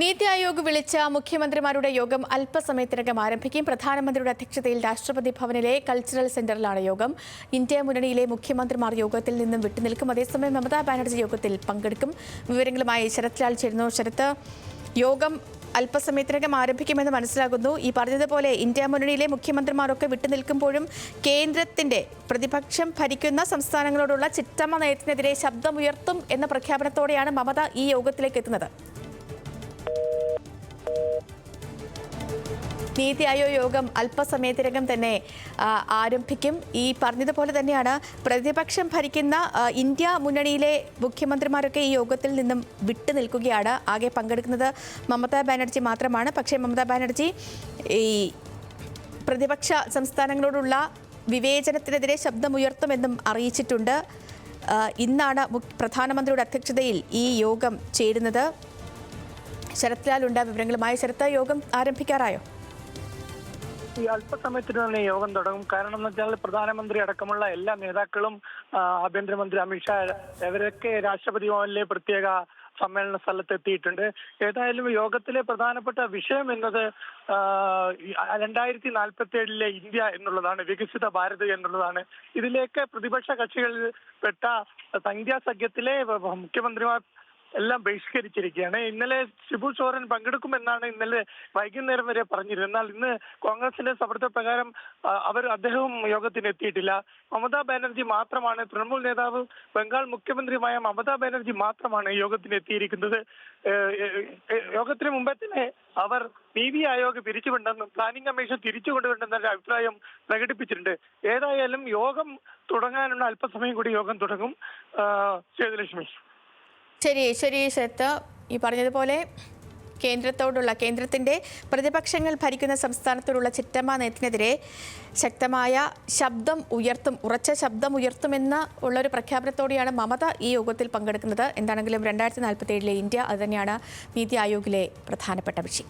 നീതി ആയോഗ് വിളിച്ച മുഖ്യമന്ത്രിമാരുടെ യോഗം അല്പസമയത്തിനകം ആരംഭിക്കും. പ്രധാനമന്ത്രിയുടെ അധ്യക്ഷതയിൽ രാഷ്ട്രപതി ഭവനിലെ കൾച്ചറൽ സെന്ററിലാണ് യോഗം. ഇന്ത്യ മുന്നണിയിലെ മുഖ്യമന്ത്രിമാർ യോഗത്തിൽ നിന്നും വിട്ടുനിൽക്കും. അതേസമയം മമതാ ബാനർജി യോഗത്തിൽ പങ്കെടുക്കും. വിവരങ്ങളുമായി ശരത് ലാൽ ചേരുന്നു. ശരത്ത് യോഗം അല്പസമയത്തിനകം ആരംഭിക്കുമെന്ന് മനസ്സിലാകുന്നു. ഈ പറഞ്ഞതുപോലെ ഇന്ത്യ മുന്നണിയിലെ മുഖ്യമന്ത്രിമാരൊക്കെ വിട്ടുനിൽക്കുമ്പോഴും കേന്ദ്രത്തിന്റെ പ്രതിപക്ഷം ഭരിക്കുന്ന സംസ്ഥാനങ്ങളോടുള്ള ചിറ്റമ്മ നയത്തിനെതിരെ ശബ്ദമുയർത്തും എന്ന പ്രഖ്യാപനത്തോടെയാണ് മമത ഈ യോഗത്തിലേക്ക് എത്തുന്നത്. നീതി ആയോഗ് യോഗം അല്പസമയത്തിനകം തന്നെ ആരംഭിക്കും. ഈ പറഞ്ഞതുപോലെ തന്നെയാണ് പ്രതിപക്ഷം ഭരിക്കുന്ന ഇന്ത്യ മുന്നണിയിലെ മുഖ്യമന്ത്രിമാരൊക്കെ ഈ യോഗത്തിൽ നിന്നും വിട്ടു നിൽക്കുകയാണ്. ആകെ പങ്കെടുക്കുന്നത് മമതാ ബാനർജി മാത്രമാണ്. പക്ഷേ മമതാ ബാനർജി ഈ പ്രതിപക്ഷ സംസ്ഥാനങ്ങളോടുള്ള വിവേചനത്തിനെതിരെ ശബ്ദമുയർത്തുമെന്നും അറിയിച്ചിട്ടുണ്ട്. ഇന്നാണ് പ്രധാനമന്ത്രിയുടെ അധ്യക്ഷതയിൽ ഈ യോഗം ചേരുന്നത്. ശരത്ലാൽ ഉണ്ട് വിവരങ്ങളുമായി. ശരത്ലാൽ യോഗം ആരംഭിക്കാറായോ? ഈ അല്പസമയത്തിന് തന്നെ യോഗം തുടങ്ങും. കാരണം എന്ന് വെച്ചാൽ പ്രധാനമന്ത്രി അടക്കമുള്ള എല്ലാ നേതാക്കളും ആഭ്യന്തരമന്ത്രി അമിത്ഷാ ഇവരൊക്കെ രാഷ്ട്രപതി ഭവനിലെ പ്രത്യേക സമ്മേളന സ്ഥലത്ത് എത്തിയിട്ടുണ്ട്. ഏതായാലും യോഗത്തിലെ പ്രധാനപ്പെട്ട വിഷയം എന്നത് രണ്ടായിരത്തി നാൽപ്പത്തി ഏഴിലെ ഇന്ത്യ എന്നുള്ളതാണ് വികസിത ഭാരത് എന്നുള്ളതാണ്. ഇതിലേക്ക് പ്രതിപക്ഷ കക്ഷികളിൽ പെട്ട സംഖ്യാ മുഖ്യമന്ത്രിമാർ എല്ലാം ബഹിഷ്കരിച്ചിരിക്കുകയാണ്. ഇന്നലെ ഷിബു സോറൻ പങ്കെടുക്കുമെന്നാണ് ഇന്നലെ വൈകുന്നേരം വരെ പറഞ്ഞിരുന്നത്. എന്നാൽ ഇന്ന് കോൺഗ്രസിന്റെ സമ്മർദ്ദപ്രകാരം പ്രകാരം അവർ അദ്ദേഹവും യോഗത്തിന് എത്തിയിട്ടില്ല മമതാ ബാനർജി മാത്രമാണ് തൃണമൂൽ നേതാവ് ബംഗാൾ മുഖ്യമന്ത്രിയുമായ മമതാ ബാനർജി മാത്രമാണ് യോഗത്തിന് എത്തിയിരിക്കുന്നത് യോഗത്തിന് മുമ്പേ തന്നെ അവർ നീതി ആയോഗ് പിരിച്ചുവിണ്ടെന്നും പ്ലാനിംഗ് കമ്മീഷൻ തിരിച്ചു കൊണ്ടുവരണമെന്ന ഒരു അഭിപ്രായം പ്രകടിപ്പിച്ചിട്ടുണ്ട്. ഏതായാലും യോഗം തുടങ്ങാനുള്ള അല്പസമയം കൂടി യോഗം തുടങ്ങും. സേതുലക്ഷ്മി ശരി ശരി ശരത്ത് ഈ പറഞ്ഞതുപോലെ കേന്ദ്രത്തോടുള്ള കേന്ദ്രത്തിന്റെ പ്രതിപക്ഷങ്ങൾ ഭരിക്കുന്ന സംസ്ഥാനത്തോടുള്ള ചിറ്റമ്മ നയത്തിനെതിരെ ശക്തമായ ശബ്ദം ഉയർത്തും ഉറച്ച ശബ്ദം ഉയർത്തുമെന്ന് ഉള്ളൊരു പ്രഖ്യാപനത്തോടെയാണ് മമത ഈ യോഗത്തിൽ പങ്കെടുക്കുന്നത്. എന്താണെങ്കിലും രണ്ടായിരത്തി നാൽപ്പത്തി ഏഴിലെ ഇന്ത്യ അതുതന്നെയാണ് നീതി ആയോഗിലെ പ്രധാനപ്പെട്ട വിഷയം.